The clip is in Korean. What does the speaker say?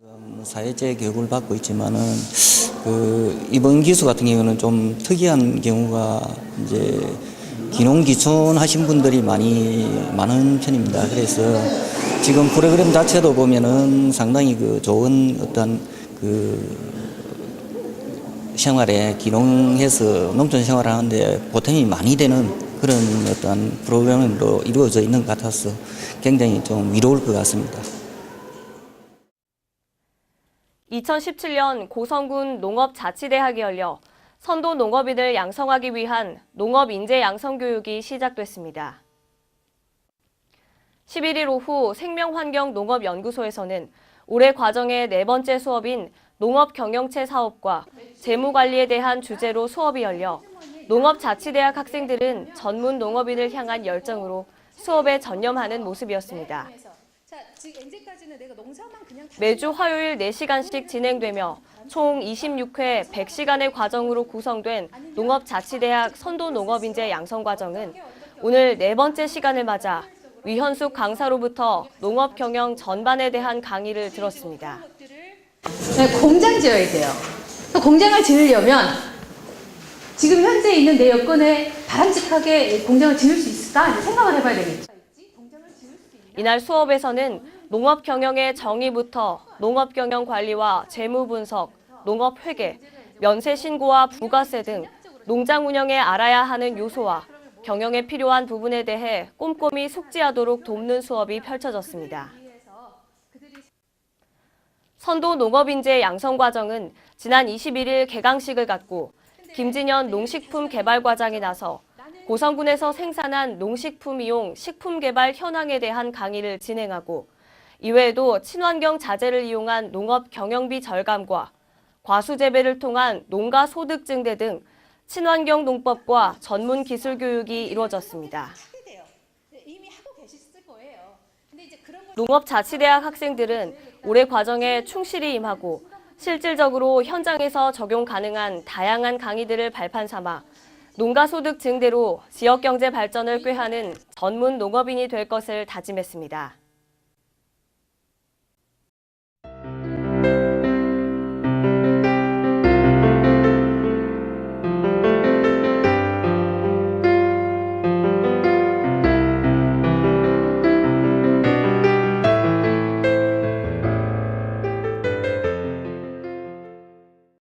음, 사회제 교육을 받고 있지만은 그 이번 기수 같은 경우는 좀 특이한 경우가 이제 기농 기촌 하신 분들이 많이 많은 편입니다. 그래서 지금 프로그램 자체도 보면은 상당히 그 좋은 어떤 그 생활에 기농해서 농촌 생활을 하는데 보탬이 많이 되는 그런 어떤 프로그램으로 이루어져 있는 것 같아서 굉장히 좀 위로울 것 같습니다. 2017년 고성군 농업자치대학이 열려 선도 농업인을 양성하기 위한 농업 인재 양성 교육이 시작됐습니다. 11일 오후 생명환경농업연구소에서는 올해 과정의 네 번째 수업인 농업 경영체 사업과 재무 관리에 대한 주제로 수업이 열려 농업자치대학 학생들은 전문 농업인을 향한 열정으로 수업에 전념하는 모습이었습니다. 매주 화요일 4시간씩 진행되며 총 26회 100시간의 과정으로 구성된 농업자치대학 선도농업인재 양성과정은 오늘 네 번째 시간을 맞아 위현숙 강사로부터 농업 경영 전반에 대한 강의를 들었습니다. 네, 공장 지어야 돼요. 그 공장을 지으려면 지금 현재 있는 내 여건에 바람직하게 공장을 지을 수 있을까 생각을 해봐야 되겠죠. 이날 수업에서는 농업 경영의 정의부터 농업 경영 관리와 재무 분석, 농업 회계, 면세 신고와 부가세 등 농장 운영에 알아야 하는 요소와 경영에 필요한 부분에 대해 꼼꼼히 숙지하도록 돕는 수업이 펼쳐졌습니다. 선도 농업인재 양성 과정은 지난 21일 개강식을 갖고 김진현 농식품 개발과장이 나서 고성군에서 생산한 농식품 이용 식품 개발 현황에 대한 강의를 진행하고 이외에도 친환경 자재를 이용한 농업 경영비 절감과 과수 재배를 통한 농가 소득 증대 등 친환경 농법과 전문 기술 교육이 이루어졌습니다. 농업자치대학 학생들은 올해 과정에 충실히 임하고 실질적으로 현장에서 적용 가능한 다양한 강의들을 발판 삼아 농가 소득 증대로 지역 경제 발전을 꾀하는 전문 농업인이 될 것을 다짐했습니다.